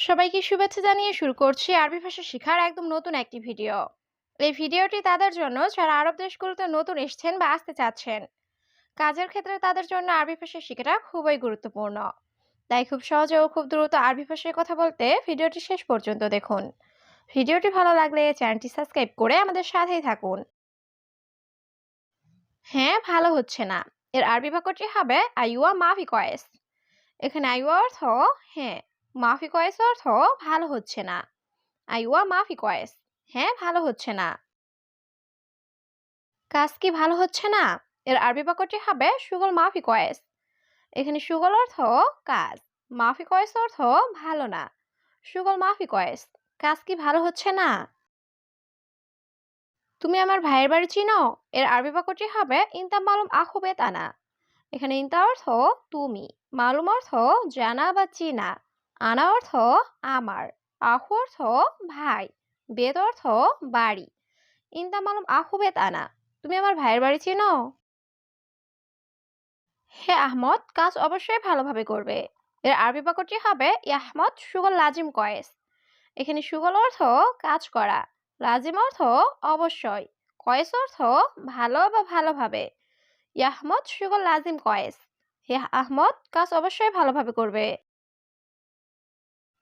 সবাইকে শুভেচ্ছা জানিয়ে শুরু করছি আরবি ভাষা শেখার একদম নতুন একটি ভিডিও। এই ভিডিওটি তাদের জন্য যারা আরব দেশগুলোতে নতুন এসেছেন বা আসতে চাচ্ছেন, কাজের ক্ষেত্রে তাদের জন্য আরবি ভাষা শেখাটা খুবই গুরুত্বপূর্ণ। তাই খুব সহজে ও খুব দ্রুত আরবি ভাষায় কথা বলতে ভিডিওটি শেষ পর্যন্ত দেখুন। ভিডিওটি ভালো লাগলে চ্যানেলটি সাবস্ক্রাইব করে আমাদের সাথেই থাকুন। হ্যাঁ ভালো হচ্ছে না। এর আরবি বাক্যটি হবে আইওয়া মাফি কয়েস। এখানে আইওয়া অর্থ হ্যাঁ। মাফি কয়েস অর্থ ভালো হচ্ছে না। আইওয়া মাফি কয়েস হ্যাঁ ভালো হচ্ছে না। কাজ কি ভালো হচ্ছে না? এর আরবি বাক্যটি হবে সুগল মাফি কয়েস। এখানে সুগল অর্থ কাজ, মাফি কয়েস অর্থ ভালো না। সুগল মাফি কয়েস, কাজ কি ভালো হচ্ছে না? তুমি আমার ভাইয়ের বাড়ি চিনো? এর আরবি বাক্যটি হবে ইনতা মালুম আখুবেত আনা এখানে ইনতা অর্থ তুমি, মালুম অর্থ জানা বা চিনা। আনা অর্থ আমার আহু অর্থ ভাই বেদ অর্থ বাড়ি। ইনতা মালুম আহুবেত আনা, তুমি আমার ভাইয়ের বাড়ি চিনো? হে আহমদ, কাজ অবশ্যই ভালোভাবে করবে। এর আরবি বাক্যটি হবে ইয়াহমদ সুগল লাজিম কয়েস। এখানে সুগল অর্থ কাজ করা, লাজিম অর্থ অবশ্যই, কয়েস অর্থ ভালো বা ভালোভাবে। ইয়াহমদ সুগল লাজিম কয়েস। হে আহমদ, কাজ অবশ্যই ভালোভাবে করবে।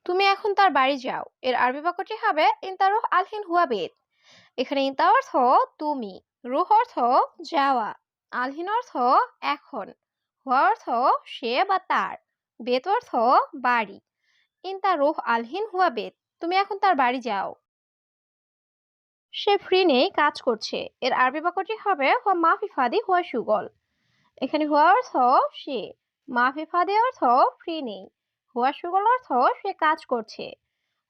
তুমি এখন তার বাড়ি যাও। এর আরবি বাক্যটি হবে ইন্তারুহ আলহিন হুয়াবেদ এখানে ইন্তা অর্থ তুমি, রুহ অর্থ যাওয়া, আলহিন অর্থ এখন, হুয়া অর্থ সে বা তার বেত অর্থ বাড়ি। ইন্তা রুহ আলহিন হুয়া বেত তুমি এখন তার বাড়ি যাও। সে ফ্রি নেই, কাজ করছে। এর আরবি বাক্যটি হবে, হুয়া মাফি ফাদি, হুয়া সুগল। এখানে হুয়া অর্থ সে, মাফি ফাদি অর্থ ফ্রি নেই। হুয়া সুগল অর্থ সে কাজ করছে।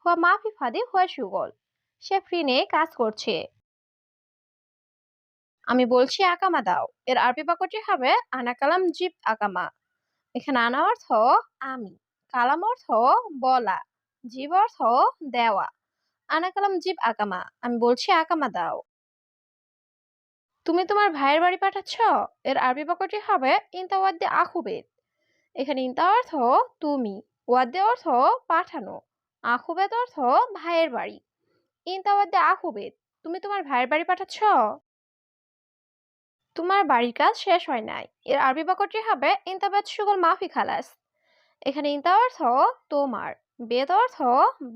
হুয়া মাফি ফাদি হুয়া সুগল। সে ফ্রি নেই কাজ করছে। আমি বলছি আকামা দাও। এর আরবি বাক্যটি হবে, আনা কালাম জিপ আকামা এখানে আনা অর্থ, আমি। কালাম অর্থ, বলা। জীব অর্থ, দেওয়া। আনা কালাম জিব আকামা আমি বলছি আকামা দাও। তুমি তোমার ভাইয়ের বাড়ি পাঠাচ্ছ? এর আরবি বাক্যটি হবে ইনতা ওয়াদ্দে আখুবেদ এখানে ইনতা অর্থ, তুমি। ওয়াদ্দে অর্থ পাঠানো, আখুবেদ অর্থ ভাইয়ের বাড়ি। ইনতা ওয়াদ্দে আখুবেদ, তুমি তোমার ভাইয়ের বাড়ি পাঠাচ্ছ? তোমার বাড়ির কাজ শেষ হয় নাই। এর আরবি বাক্যটি হবে ইনতাবাদ সুগল মাফি খালাস। এখানে ইনতা অর্থ তোমার, বেদ অর্থ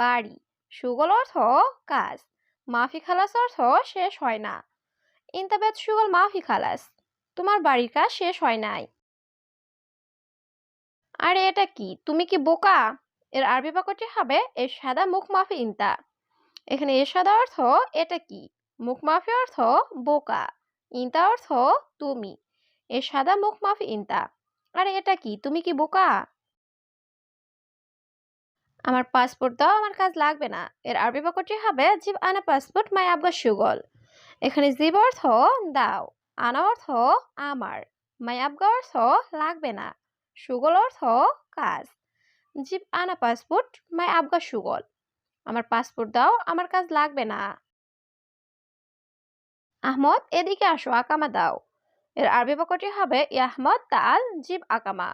বাড়ি, সুগল অর্থ কাজ। মাফি খালাস অর্থ শেষ হয় না। ইনতাবাদ সুগল মাফি খালাস, তোমার বাড়ির কাজ শেষ হয় নাই। আরে এটা কি? তুমি কি বোকা? এর আরবি বাক্যটি হবে, এর সাদা মুখ মাফি ইনতা। এখানে এর সাদা অর্থ এটা কি? মুখ মাফি অর্থ বোকা। ইনতা অর্থ তুমি। এর সাদা মুখ মাফি ইনতা। আরে এটা কি? তুমি কি বোকা? আমার পাসপোর্ট দাও, আমার কাজ লাগবে না। এর আরবি বাক্যটি হবে, জীব আনা পাসপোর্ট, মাই আবগা সুগল। এখানে জীব অর্থ দাও। আনা অর্থ আমার। মাই আবগা অর্থ লাগবে না। সুগল অর্থ কাজ। জিব আনা পাসপোর্ট, মাই আবগা সুগল। আমার পাসপোর্ট দাও, আমার কাজ লাগবে না। আহমদ, এদিকে আসো, আকামা দাও। এর আরবি বাক্যটি হবে ইয়াহমদ তাল জিব আকামা।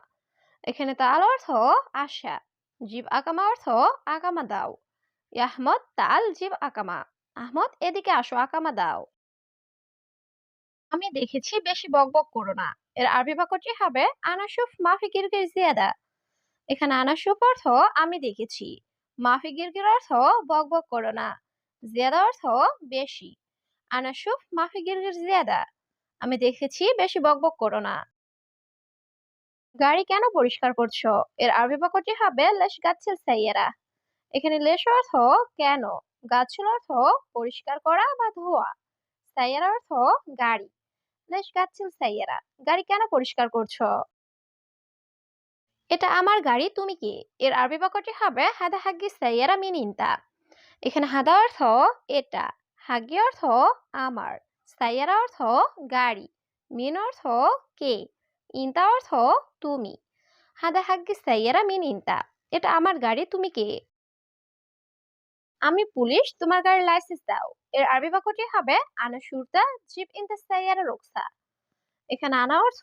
এখানে তাল অর্থ আশা, জিব আকামা অর্থ আকামা দাও। ইয়াহমদ তাল জিব আকামা। আহমদ, এদিকে আসো, আকামা দাও। আমি দেখেছি বেশি বকবক করো না। এর আরবি বাক্যটি হবে, আনাসুফ মাফি গিরগির জিয়াদা। এখানে আনাসুফ অর্থ, আমি দেখেছি। মাফি গিরগির অর্থ, বকবক করো না। জিয়াদা অর্থ, বেশি। আনাসুফ মাফি গিরগির জিয়াদা। আমি দেখেছি বেশি বকবক করো না। গাড়ি কেন পরিষ্কার করছ? এর আরবি বাক্যটি হবে, লেশ গাছের সাইয়েরা। এখানে লেশ অর্থ, কেন? গাছের অর্থ, পরিষ্কার করা বা ধোয়া। সাইয়েরা অর্থ, গাড়ি। গাছের সাইয়েরা। গাড়ি কেন পরিষ্কার করছ? এটা আমার গাড়ি, তুমি কি? এর আরবি বাক্যটি হবে, হাদা হাগি সাইয়েরা মিনিনতা এখানে হাদা অর্থ এটা হাগি অর্থ আমার, সাইয়ারা অর্থ গাড়ি, মিন অর্থ কে, ইনতা অর্থ তুমি, হাদা হাগ্গি সাইয়ারা মিন ইনতা। এটা আমার গাড়ি, তুমি কে? আমি পুলিশ, তোমার গাড়ির লাইসেন্স দাও। এর আরবি বাক্যটি হবে, আনা সুরতা জিপ ইনতা সাইয়ারা রোকসা এখানে আনা অর্থ,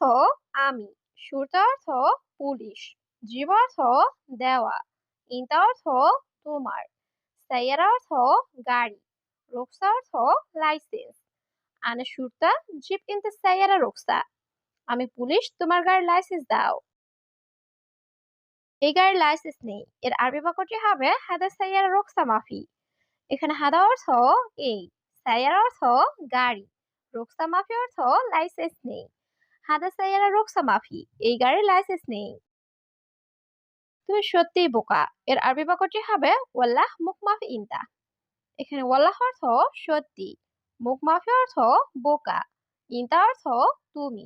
আমি। সুরতা অর্থ, পুলিশ। জীব অর্থ, দেওয়া। ইনতা অর্থ, তোমার। সাইয়ারা অর্থ, গাড়ি। রোকসা অর্থ, লাইসেন্স। আনা শুরতা জিপ ইনতে সাইয়ারা রোকসা আমি পুলিশ, তোমার গাড়ির লাইসেন্স দাও। এই গাড়ির লাইসেন্স নেই। এর আরবি বাক্যটি হবে, হাদা সাইয়ারা রোকসা মাফি। এখানে হাদা অর্থ এই, সাইয়ারা অর্থ গাড়ি। রোকসা মাফি অর্থ লাইসেন্স নেই। হাদা সাইয়ারা রোকসা মাফি। এই গাড়ির লাইসেন্স নেই। তুমি সত্যিই বোকা। এর আরবি বাক্যটি হবে, ওয়াল্লাহ, মুখ মাফি ইনতা। এখানে ওয়াল্লাহ অর্থ সত্যি, মুখ মাফি অর্থ বোকা, ইনতা অর্থ তুমি।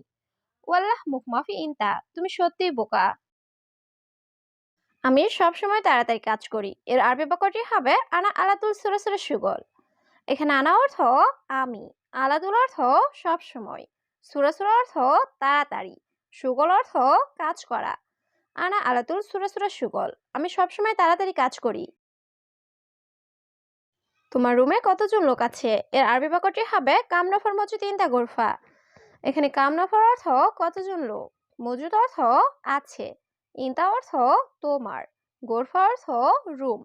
ওয়াল্লাহ, মুখ মাফি ইনতা। তুমি সত্যিই বোকা। আমি সবসময় তাড়াতাড়ি কাজ করি। এর আরবি বাক্যটি হবে, আনা আলাতুল সুরে সুরে সুগল। এখানে আনা অর্থ, আমি। আলাদুল অর্থ, সবসময়। সুরা সুরা অর্থ, তাড়াতাড়ি। সুগল অর্থ, কাজ করা। আনা আলাতুল সুরা সুরা সুগল। আমি সবসময় তাড়াতাড়ি কাজ করি। তোমার রুমে কতজন লোক আছে? এর আরবি বাক্যটি হবে কামনফর মজুদ ইন্দা গোরফা। এখানে কামনফর অর্থ, কতজন লোক? মজুদ অর্থ, আছে। ইন্তা অর্থ তোমার, গোরফা অর্থ রুম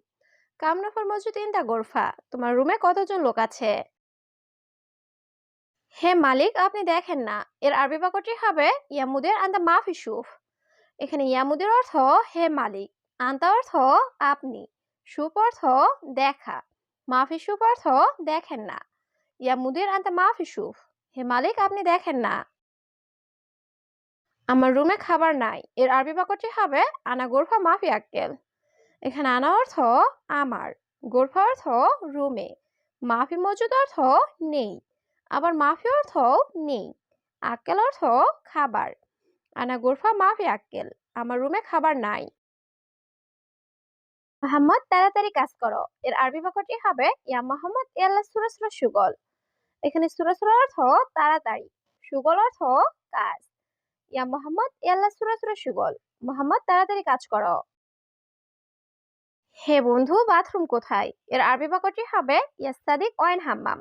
কামনফর মজুদ ইন্দা গোরফা, তোমার রুমে কতজন লোক আছে? হে মালিক, আপনি দেখেন না, এর আরবি বাক্যটি হবে ইয়ামুদের আন্দা মাফি সুফ এখানে ইয়ামুদের অর্থ হে মালিক আন্তা অর্থ আপনি, সুপ অর্থ দেখা মাফি সুপ অর্থ দেখেন না, ইয়ামুদের আন্তা মাফি সুফ হে মালিক, আপনি দেখেন না। আমার রুমে খাবার নাই। এর আরবি বাক্যটি হবে, আনা গোরফা মাফি আক্কেল। এখানে আনা অর্থ আমার। গোরফা অর্থ রুমে। মাফি মজুদ অর্থ নেই। আবার মাফি অর্থ নেই। আক্কেল অর্থ খাবার। আনা গোরফা মাফি আক্কেল। আমার রুমে খাবার নাই। মোহাম্মদ, তাড়াতাড়ি কাজ করো। এর আরবি বাক্যটি হবে, ইয়া মোহাম্মদ ইয়াল্লা সুরা সুরা সুগল। এখানে সুরা অর্থ তাড়াতাড়ি। সুগল অর্থ কাজ। ইয়া মোহাম্মদ, ইয়াল্লা সুরা সুরা সুগল। মোহাম্মদ, তাড়াতাড়ি কাজ করো। হে বন্ধু, বাথরুম কোথায়? এর আরবি বাক্যটি হবে ইয়াস্তাদিক ওয়াইন হাম্মাম।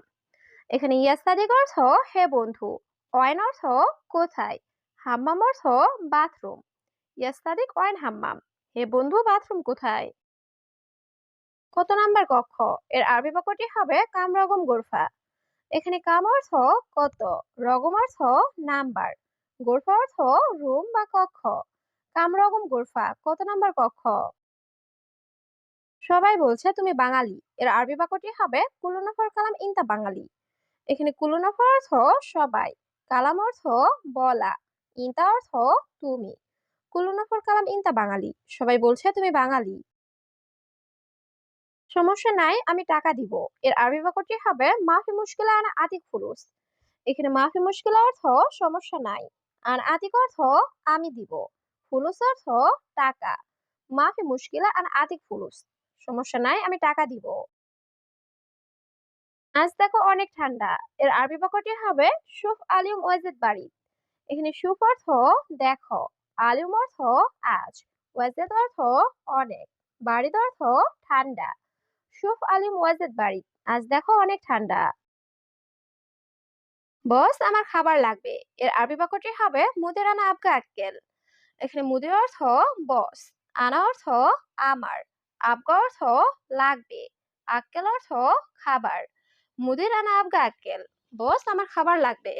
এখানে ইয়াস্তাদিক অর্থ, হে বন্ধু, ওয়াইন অর্থ, কোথায়? হাম্মাম অর্থ, বাথরুম। ইয়াস্তাদিক ওয়াইন হাম্মাম, হে বন্ধু, বাথরুম কোথায়? কত নাম্বার কক্ষ? এর আরবি বাক্যটি হবে কাম রগম গোরফা। এখানে কাম অর্থ কত, রগম অর্থ নাম্বার। গোরফা অর্থ রুম বা কক্ষ। কাম রগম গোরফা, কত নাম্বার কক্ষ? সবাই বলছে, তুমি বাঙালি। এর আরবি বাক্যটি হবে, কুলুনফর কালাম ইনতা বাঙালি। এখানে কুলুনফর অর্থ সবাই, কালাম অর্থ বলা, ইনতা অর্থ তুমি। কুলুনফর কালাম ইনতা বাঙালি। সবাই বলছে, তুমি বাঙালি। সমস্যা নাই, আমি টাকা দিব। এর আরবি বাক্যটি হবে, মাফি মুশকিলা আনা আতিক ফুরুস। এখানে মাফি মুশকিলা অর্থ সমস্যা নাই। আর আতিক অর্থ আমি দিব। ফুলুস অর্থ টাকা। মাফি মুশকিলা আর আতিক ফুলুস। সমস্যা নাই, আমি টাকা দিব। আজ দেখো অনেক ঠান্ডা। এর আরবি বাক্যটি হবে সুফ আলিম ওয়াজিদ বাড়ি। এখানে সুফ অর্থ দেখো, আলিম অর্থ আজ, ওয়াজিদ অর্থ অনেক বাড়িদ অর্থ ঠান্ডা। সুফ আলিম ওয়াজিদ বাড়ি। আজ দেখো অনেক ঠান্ডা। বস, আমার খাবার লাগবে। এর আরবি বাক্যটি হবে মুদের আনা আবগা আক্কেল এখানে মুদের অর্থ বস, আনা অর্থ আমার, আবগা অর্থ লাগবে আক্কেল অর্থ খাবার। মুদের আনা আবগা আক্কেল বস, আমার খাবার লাগবে।